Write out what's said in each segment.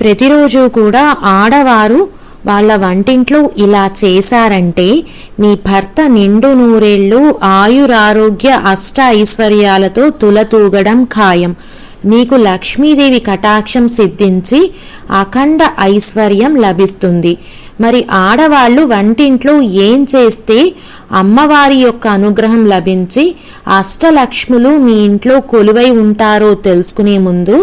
ప్రతిరోజు కూడా ఆడవారు వాళ్ళ వంటింట్లో ఇలా చేశారంటే మీ భర్త నిండు నూరేళ్ళు ఆయురారోగ్య అష్ట ఐశ్వర్యాలతో తులతూగడం ఖాయం. మీకు లక్ష్మీదేవి కటాక్షం సిద్ధించి అఖండ ఐశ్వర్యం లభిస్తుంది. మరి ఆడవాళ్ళు వంటింట్లో ఏం చేస్తే అమ్మవారి యొక్క అనుగ్రహం లభించి అష్టలక్ష్ములు మీ ఇంట్లో కొలువై ఉంటారో తెలుసుకునే ముందు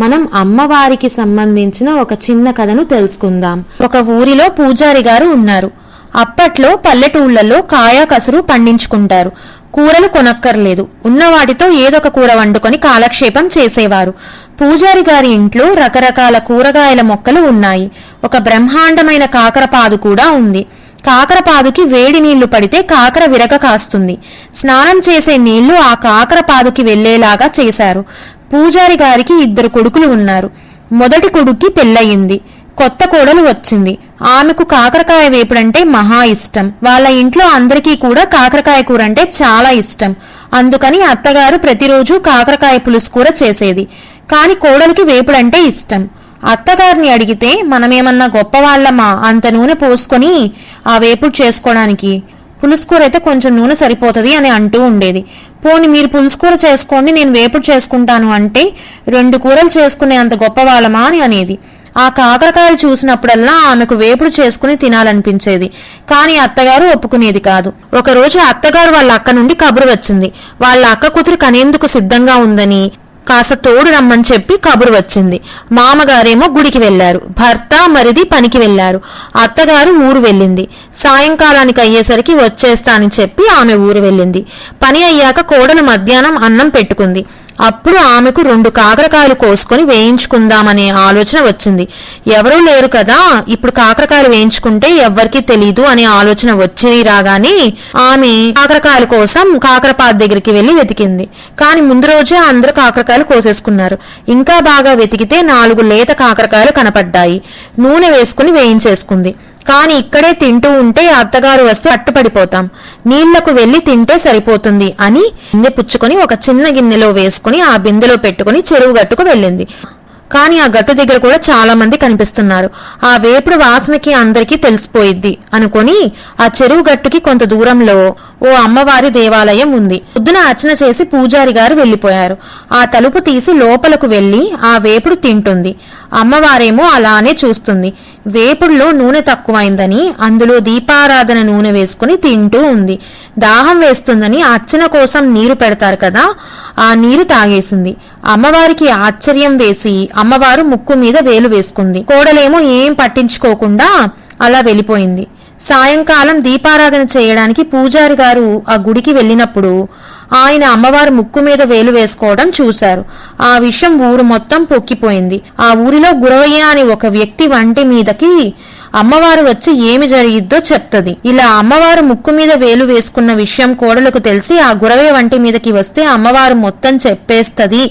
మనం అమ్మవారికి సంబంధించిన ఒక చిన్న కథను తెలుసుకుందాం. ఒక ఊరిలో పూజారి గారు ఉన్నారు. అప్పట్లో పల్లెటూళ్ళలో కాయ కసురు పండించుకుంటారు. కూరలు కొనక్కర్లేదు. ఉన్న వాటితో ఏదొక కూర వండుకొని కాలక్షేపం చేసేవారు. పూజారి గారి ఇంట్లో రకరకాల కూరగాయల మొక్కలు ఉన్నాయి. ఒక బ్రహ్మాండమైన కాకరపాదు కూడా ఉంది. కాకరపాదుకి వేడి నీళ్ళు పడితే కాకర విరగ కాస్తుంది. స్నానం చేసే నీళ్ళు ఆ కాకరపాదుకి వెళ్ళేలాగా చేశారు. పూజారి గారికి ఇద్దరు కొడుకులు ఉన్నారు. మొదటి కొడుక్కి పెళ్ళయింది. కొత్త కోడలు వచ్చింది. ఆమెకు కాకరకాయ వేపుడంటే మహా ఇష్టం. వాళ్ళ ఇంట్లో అందరికీ కూడా కాకరకాయ కూర అంటే చాలా ఇష్టం. అందుకని అత్తగారు ప్రతిరోజు కాకరకాయ పులుసు కూర చేసేది. కాని కోడలికి వేపుడంటే ఇష్టం. అత్తగారిని అడిగితే మనమేమన్నా గొప్పవాళ్ళమా అంత నూనె పోసుకొని ఆ వేపుడు చేసుకోవడానికి? పులుసుకూర అయితే కొంచెం నూనె సరిపోతుంది అని అంటూ ఉండేది. పోని మీరు పులుసుకూర చేసుకోండి నేను వేపుడు చేసుకుంటాను అంటే రెండు కూరలు చేసుకునే అంత గొప్పవాళ్ళమా అని అనేది. ఆ కాకరకాయలు చూసినప్పుడల్లా ఆమెకు వేపుడు చేసుకుని తినాలనిపించేది. కానీ అత్తగారు ఒప్పుకునేది కాదు. ఒకరోజు అత్తగారు వాళ్ళ అక్క నుండి కబురు వచ్చింది. వాళ్ళ అక్క కూతురు కనేందుకు సిద్ధంగా ఉందని కాస్త తోడు రమ్మని చెప్పి కబురు వచ్చింది. మామగారేమో గుడికి వెళ్ళారు భర్త మరిది పనికి వెళ్ళారు అత్తగారు ఊరు వెళ్ళింది. సాయంకాలానికి అయ్యేసరికి వచ్చేస్తానని చెప్పి ఆమె ఊరు వెళ్ళింది. పని అయ్యాక కోడలు మధ్యాహ్నం అన్నం పెట్టుకుంది. అప్పుడు ఆమెకు రెండు కాకరకాయలు కోసుకొని వేయించుకుందామనే ఆలోచన వచ్చింది. ఎవరూ లేరు కదా ఇప్పుడు కాకరకాయలు వేయించుకుంటే ఎవ్వరికీ తెలీదు అనే ఆలోచన వచ్చి రాగానే ఆమె కాకరకాయల కోసం కాకరపాత దగ్గరికి వెళ్ళి వెతికింది. కానీ ముందు రోజే అందరూ కాకరకాయలు కోసేసుకున్నారు. ఇంకా బాగా వెతికితే నాలుగు లేత కాకరకాయలు కనపడ్డాయి. నూనె వేసుకుని వేయించేసుకుంది. కాని ఇక్కడే తింటూ ఉంటే అత్తగారు వస్తే అట్టుపడిపోతాం. నీళ్ళకు వెళ్ళి తింటే సరిపోతుంది అని గిన్నె పుచ్చుకొని ఒక చిన్న గిన్నెలో వేసుకుని ఆ బిందెలో పెట్టుకుని చెరువు గట్టుకు వెళ్ళింది. కానీ ఆ గట్టు దగ్గర కూడా చాలా మంది కనిపిస్తున్నారు. ఆ వేపుడు వాసనకి అందరికీ తెలిసిపోయిద్ది. అనుకొని ఆ చెరువు గట్టుకి కొంత దూరంలో ఓ అమ్మవారి దేవాలయం ఉంది. పొద్దున అర్చన చేసి పూజారి గారు వెళ్ళిపోయారు ఆ తలుపు తీసి లోపలకు వెళ్ళి ఆ వేపుడు తింటుంది. అమ్మవారేమో అలానే చూస్తుంది. వేపుడులో నూనె తక్కువైందని అందులో దీపారాధన నూనె వేసుకుని తింటూ ఉంది. దాహం వేస్తుందని అర్చన కోసం నీరు పెడతారు కదా ఆ నీరు తాగేసింది. అమ్మవారికి ఆశ్చర్యం వేసి అమ్మవారు ముక్కు మీద వేలు వేసుకుంది. కోడలేమో ఏం పట్టించుకోకుండా అలా వెళ్ళిపోయింది. సాయంకాలం దీపారాధన చేయడానికి పూజారి గారు ఆ గుడికి వెళ్ళినప్పుడు ఆయన అమ్మవారు ముక్కు మీద వేలు వేసుకోవడం చూశారు. ఆ విషయం ఊరు మొత్తం పొక్కిపోయింది. ఆ ఊరిలో గురవయ్య అని ఒక వ్యక్తి వంటి మీదకి అమ్మవారు వచ్చి ఏమి జరిగిద్దో చెప్తది. ఇలా అమ్మవారు ముక్కు మీద వేలు వేసుకున్న విషయం కోడలకు తెలిసి ఆ గురవే వంటి మీదకి వస్తే అమ్మవారు మొత్తం చెప్పేస్తది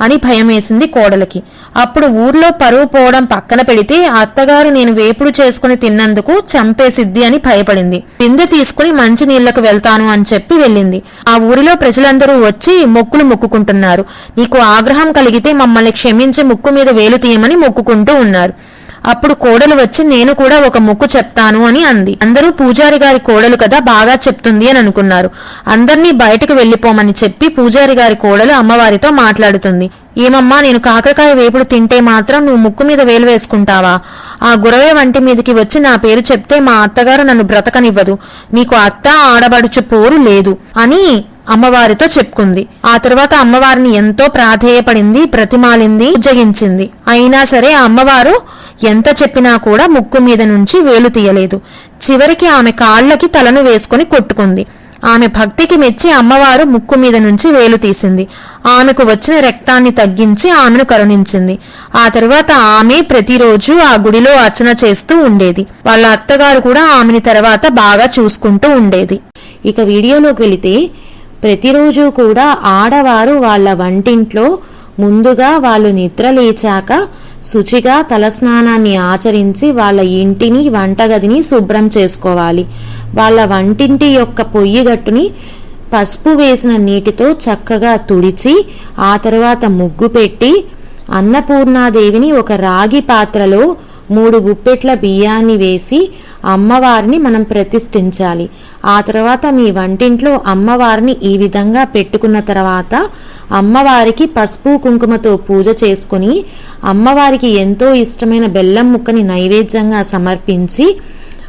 అని భయమేసింది కోడలకి. అప్పుడు ఊర్లో పరువు పోవడం పక్కన పెడితే అత్తగారు నేను వేపుడు చేసుకుని తిన్నందుకు చంపేసిద్ది అని భయపడింది. బిందె తీసుకుని మంచి నీళ్ళకు వెళ్తాను అని చెప్పి వెళ్ళింది. ఆ ఊరిలో ప్రజలందరూ వచ్చి మొక్కులు మొక్కుకుంటున్నారు. నీకు ఆగ్రహం కలిగితే మమ్మల్ని క్షమించి ముక్కు మీద వేలు తీయమని మొక్కుకుంటూ ఉన్నారు. అప్పుడు కోడలు వచ్చి నేను కూడా ఒక ముక్కు చెప్తాను అని అంది. అందరూ పూజారి గారి కోడలు కదా బాగా చెప్తుంది అని అనుకున్నారు. అందర్నీ బయటకు వెళ్ళిపోమని చెప్పి పూజారి గారి కోడలు అమ్మవారితో మాట్లాడుతుంది. ఏమమ్మా నేను కాకరకాయ వేపుడు తింటే మాత్రం నువ్వు ముక్కు మీద వేలు వేసుకుంటావా? ఆ గురవే వంటి మీదకి వచ్చి నా పేరు చెప్తే మా అత్తగారు నన్ను బ్రతకనివ్వదు. నీకు అత్త ఆడబడుచు పోరు లేదు అని అమ్మవారితో చెప్పుకుంది. ఆ తర్వాత అమ్మవారిని ఎంతో ప్రాధేయపడింది ప్రతిమాలింది ఉజ్జగించింది అయినా సరే ఆ అమ్మవారు ఎంత చెప్పినా కూడా ముక్కు మీద నుంచి వేలు తీయలేదు. చివరికి ఆమె కాళ్ళకి తలను వేసుకుని కొట్టుకుంది. ఆమె భక్తికి మెచ్చి అమ్మవారు ముక్కు మీద నుంచి వేలు తీసింది. ఆమెకు వచ్చిన రక్తాన్ని తగ్గించి ఆమెను కరుణించింది. ఆ తర్వాత ఆమె ప్రతిరోజు ఆ గుడిలో అర్చన చేస్తూ ఉండేది. వాళ్ళ అత్తగారు కూడా ఆమెని తర్వాత బాగా చూసుకుంటూ ఉండేది. ఇక వీడియోలోకి వెళితే ప్రతిరోజు కూడా ఆడవారు వాళ్ళ వంటింట్లో ముందుగా వాళ్ళు నిద్ర లేచాక శుచిగా తలస్నానాన్ని ఆచరించి వాళ్ళ ఇంటిని వంటగదిని శుభ్రం చేసుకోవాలి. వాళ్ళ వంటింటి యొక్క పొయ్యి గట్టుని పసుపు వేసిన నీటితో చక్కగా తుడిచి ఆ తర్వాత ముగ్గు పెట్టి అన్నపూర్ణాదేవిని ఒక రాగి పాత్రలో మూడు గుప్పెట్ల బియ్యాన్ని వేసి అమ్మవారిని మనం ప్రతిష్ఠించాలి. ఆ తర్వాత మీ వంటింట్లో అమ్మవారిని ఈ విధంగా పెట్టుకున్న తర్వాత అమ్మవారికి పసుపు కుంకుమతో పూజ చేసుకుని అమ్మవారికి ఎంతో ఇష్టమైన బెల్లం ముక్కని నైవేద్యంగా సమర్పించి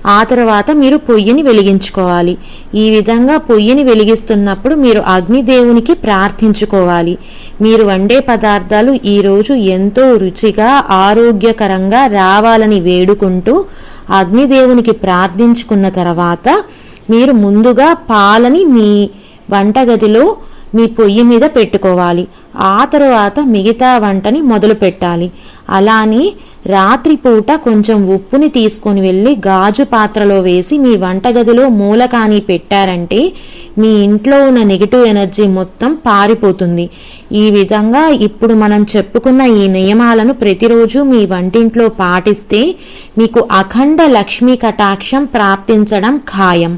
ఆ తర్వాత మీరు పొయ్యిని వెలిగించుకోవాలి. ఈ విధంగా పొయ్యిని వెలిగిస్తున్నప్పుడు మీరు అగ్నిదేవునికి ప్రార్థించుకోవాలి. మీరు వండే పదార్థాలు ఈరోజు ఎంతో రుచిగా ఆరోగ్యకరంగా రావాలని వేడుకుంటూ అగ్నిదేవునికి ప్రార్థించుకున్న తర్వాత మీరు ముందుగా పాలని మీ వంటగదిలో మీ పొయ్యి మీద పెట్టుకోవాలి. ఆ తరువాత మిగతా వంటని మొదలు పెట్టాలి. అలానే రాత్రిపూట కొంచెం ఉప్పుని తీసుకొని వెళ్ళి గాజు పాత్రలో వేసి మీ వంటగదిలో మూలకాని పెట్టారంటే మీ ఇంట్లో ఉన్న నెగిటివ్ ఎనర్జీ మొత్తం పారిపోతుంది. ఈ విధంగా ఇప్పుడు మనం చెప్పుకున్న ఈ నియమాలను ప్రతిరోజు మీ వంటింట్లో పాటిస్తే మీకు అఖండ లక్ష్మీ కటాక్షం ప్రాప్తించడం ఖాయం.